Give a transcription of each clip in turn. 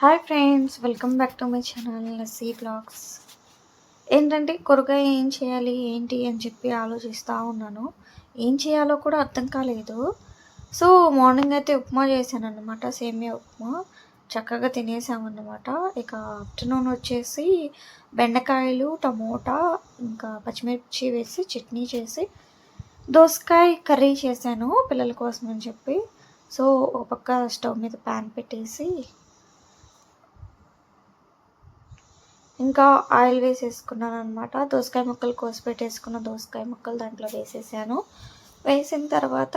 Hi friends welcome back to my channel Nasi blogs ఏంటంటే కూరగాయ ఏం చేయాలి ఏంటి అని చెప్పి ఆలోచిస్తూ ఉన్నాను. ఏం చేయాలో కూడా అర్థం కాలేదు. సో మార్నింగ్ అయితే ఉప్మా చేశానన్నమాట సేమియా ఉప్మా. చక్కగా తినేసామన్నమాట. ఇక ఆఫ్టర్నూన్ వచ్చేసి బెండకాయలు టమోటా ఇంకా పచ్చిమిర్చి వేసి చట్నీ చేసి దోసకాయ కర్రీ చేశాను పిల్లల కోసం అని చెప్పి. సో ఒక పక్క స్టవ్ మీద ప్యాన్ పెట్టేసి ఇంకా ఆయిల్ వేసేసుకున్నాను అనమాట దోసకాయ ముక్కలు కోసి పెట్టేసుకున్న దోసకాయ ముక్కలు దాంట్లో వేసేసాను. వేసిన తర్వాత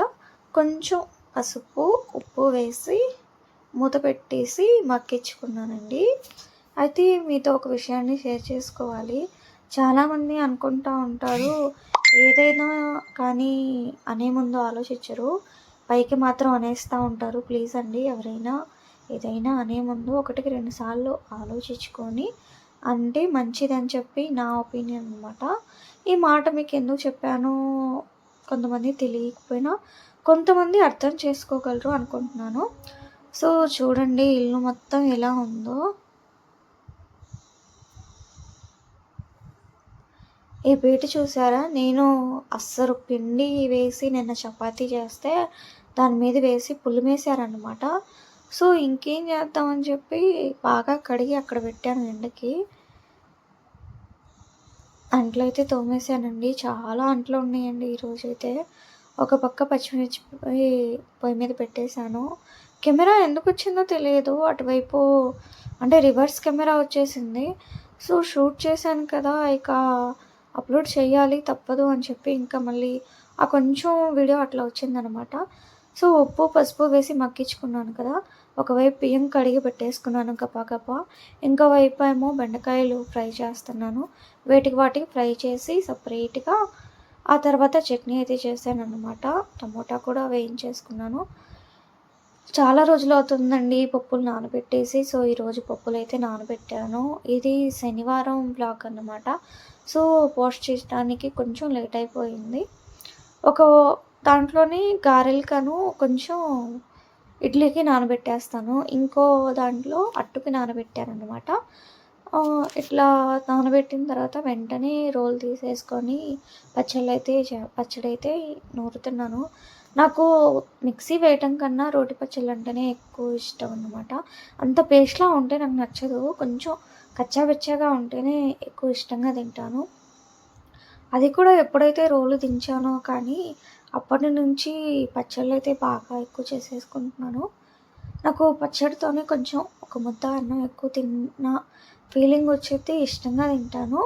కొంచెం పసుపు ఉప్పు వేసి మూత పెట్టేసి మక్కించుకున్నానండి అయితే మీతో ఒక విషయాన్ని షేర్ చేసుకోవాలి. చాలామంది అనుకుంటూ ఉంటారు ఏదైనా కానీ అనే ముందు ఆలోచించరు. పైకి మాత్రం అనేస్తూ ఉంటారు. ప్లీజ్ అండి ఎవరైనా ఏదైనా అనే ముందు ఒకటికి రెండు సార్లు ఆలోచించుకొని అంటే మంచిదని చెప్పి నా ఒపీనియన్ అనమాట ఈ మాట మీకు ఎందుకు చెప్పాను కొంతమంది తెలియకపోయినా కొంతమంది అర్థం చేసుకోగలరు అనుకుంటున్నాను. సో చూడండి ఇల్లు మొత్తం ఎలా ఉందో. ఈ పీట చూసారా? నేను అస్సలు పిండి వేసి నిన్న చపాతీ చేస్తే దాని మీద వేసి పులిమేశారనమాట సో ఇంకేం చేద్దామని చెప్పి బాగా కడిగి అక్కడ పెట్టాను ఎండకి. అంట్లు అయితే తోమేశానండి. చాలా అంట్లు ఉన్నాయండి ఈరోజు అయితే. ఒక పక్క పచ్చిమిర్చి పొయ్యి మీద పెట్టేశాను. కెమెరా ఎందుకు వచ్చిందో తెలియదు. అటువైపు అంటే రివర్స్ కెమెరా వచ్చేసింది. సో షూట్ చేశాను కదా ఇక అప్లోడ్ చేయాలి తప్పదు అని చెప్పి ఇంకా మళ్ళీ ఆ కొంచెం వీడియో అట్లా వచ్చిందనమాట. సో ఉప్పు పసుపు వేసి మగ్గించుకున్నాను కదా. ఒకవైపు బియ్యం కడిగి పెట్టేసుకున్నాను గపా ఇంకో వైపు ఏమో బెండకాయలు ఫ్రై చేస్తున్నాను. వేటికి వాటికి ఫ్రై చేసి సపరేట్గా ఆ తర్వాత చట్నీ అయితే చేశాను అనమాట టమోటా కూడా వేయించేసుకున్నాను. చాలా రోజులు అవుతుందండి పప్పులు నానబెట్టేసి. సో ఈరోజు పప్పులు అయితే నానబెట్టాను. ఇది శనివారం బ్లాగ్ అన్నమాట. సో పోస్ట్ చేయడానికి కొంచెం లేట్ అయిపోయింది. ఒక దాంట్లోని గారెలకను కొంచెం ఇడ్లీకి నానబెట్టేస్తాను. ఇంకో దాంట్లో అట్టుకి నానబెట్టాను అనమాట ఇట్లా నానబెట్టిన తర్వాత వెంటనే రోల్ తీసేసుకొని పచ్చళ్ళు అయితే పచ్చడి అయితే నూరుతున్నాను. నాకు మిక్సీ వేయటం కన్నా రోటి పచ్చళ్ళు అంటేనే ఎక్కువ ఇష్టం అనమాట అంత పేస్ట్లా ఉంటే నాకు నచ్చదు. కొంచెం కచ్చాబెచ్చాగా ఉంటేనే ఎక్కువ ఇష్టంగా తింటాను. అది కూడా ఎప్పుడైతే రోలు దించానో కానీ అప్పటి నుంచి పచ్చళ్ళు అయితే బాగా ఎక్కువ చేసేసుకుంటున్నాను. నాకు పచ్చడితోనే కొంచెం ఒక ముద్ద అన్నం ఎక్కువ తిన్న ఫీలింగ్ వచ్చేది ఇష్టంగా తింటాను.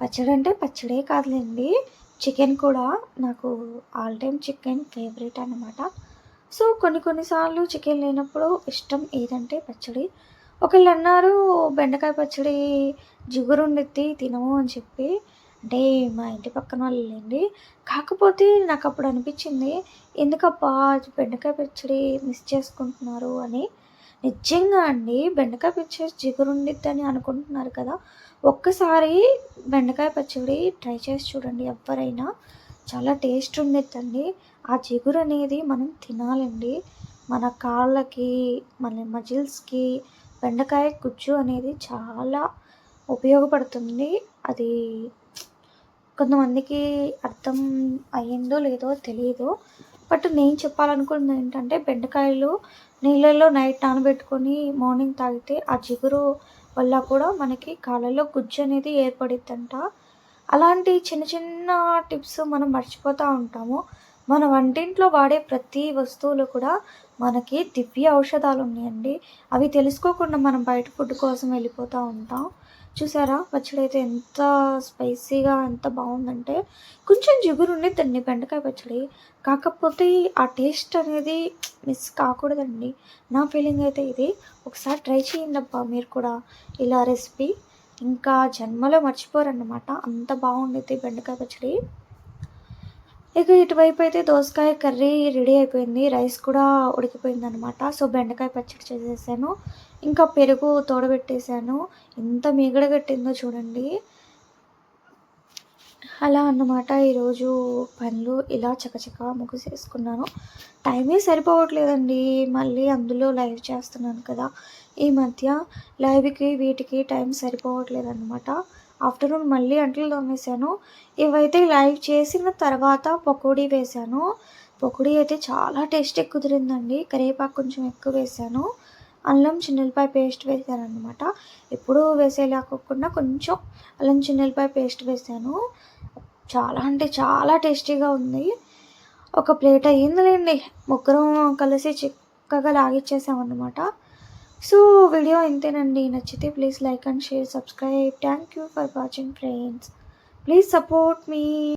పచ్చడి అంటే పచ్చడే కాదులేండి. చికెన్ కూడా నాకు ఆల్ టైమ్ చికెన్ ఫేవరెట్ అనమాట సో కొన్ని కొన్నిసార్లు చికెన్ లేనప్పుడు ఇష్టం ఏదంటే పచ్చడి. ఒకళ్ళు అన్నారు బెండకాయ పచ్చడి జిగురుండిద్ది తినము అని చెప్పి. అంటే మా ఇంటి పక్కన వాళ్ళండి కాకపోతే నాకు అప్పుడు అనిపించింది ఎందుకబ్బా బెండకాయ పచ్చడి మిస్ చేసుకుంటున్నారు అని. నిజంగా అండి బెండకాయ పచ్చడి అని అనుకుంటున్నారు కదా. ఒక్కసారి బెండకాయ పచ్చడి ట్రై చేసి చూడండి ఎవరైనా. చాలా టేస్ట్ ఉండిద్దండి. ఆ జిగురు అనేది మనం తినాలండి. మన కాళ్ళకి మన మజిల్స్కి బెండకాయ గుజ్జు అనేది చాలా ఉపయోగపడుతుంది. అది కొంతమందికి అర్థం అయ్యిందో లేదో తెలియదు బట్ నేను చెప్పాలనుకున్నది ఏంటంటే బెండకాయలు నీళ్ళల్లో నైట్ నానబెట్టుకొని మార్నింగ్ తాగితే ఆ జిగురు వల్ల కూడా మనకి కాళ్ళలో గుజ్జు అనేది ఏర్పడిద్దంట. అలాంటి చిన్న చిన్న టిప్స్ మనం మర్చిపోతూ ఉంటాము. మన వంటింట్లో వాడే ప్రతి వస్తువులు కూడా మనకి దివ్య ఔషధాలు ఉన్నాయండి. అవి తెలుసుకోకుండా మనం బయట ఫుడ్ కోసం వెళ్ళిపోతూ ఉంటాం. చూసారా? పచ్చడి అయితే ఎంత స్పైసీగా ఎంత బాగుందంటే కొంచెం జిగురు ఉండేదండి బెండకాయ పచ్చడి. కాకపోతే ఆ టేస్ట్ అనేది మిస్ కాకూడదండి. నా ఫీలింగ్ అయితే ఇది. ఒకసారి ట్రై చేయండబ్బా మీరు కూడా. ఇలా రెసిపీ. ఇంకా జన్మలో మర్చిపోరన్నమాట. అంత బాగుండేది బెండకాయ పచ్చడి. ఇక ఇటువైపు అయితే దోసకాయ కర్రీ రెడీ అయిపోయింది. రైస్ కూడా ఉడికిపోయింది అనమాట సో బెండకాయ పచ్చడి చేసేసాను. ఇంకా పెరుగు తోడబెట్టేశాను. ఎంత మీగడ కట్టిందో చూడండి. అలా అన్నమాట ఈరోజు పనులు ఇలా చకచక ముగిసేసుకున్నాను. టైమే సరిపోవట్లేదండి. మళ్ళీ అందులో లైవ్ చేస్తున్నాను కదా. ఈ మధ్య లైవ్కి వీటికి టైం సరిపోవట్లేదు అనమాట ఆఫ్టర్నూన్ మళ్ళీ అంట్లు తోమేశాను. ఇవైతే లైవ్ చేసిన తర్వాత పకోడీ వేశాను. పకోడీ అయితే చాలా టేస్టీ కుదిరిందండి కరివేపాకు కొంచెం ఎక్కువ వేశాను. అల్లం చిన్నెలపాయ పేస్ట్ వేసాను అనమాట ఎప్పుడూ వేసేలా కాకుండా కొంచెం అల్లం చిన్నెలపాయ పేస్ట్ వేసాను చాలా అంటే చాలా టేస్టీగా ఉంది. ఒక ప్లేట్ అయ్యిందిలేండి. ముగ్గురం కలిసి చిక్కగా లాగిచ్చేసామన్నమాట. సో వీడియో ఇంతేనండి. నచ్చితే please like and share subscribe. Thank you for watching friends please support me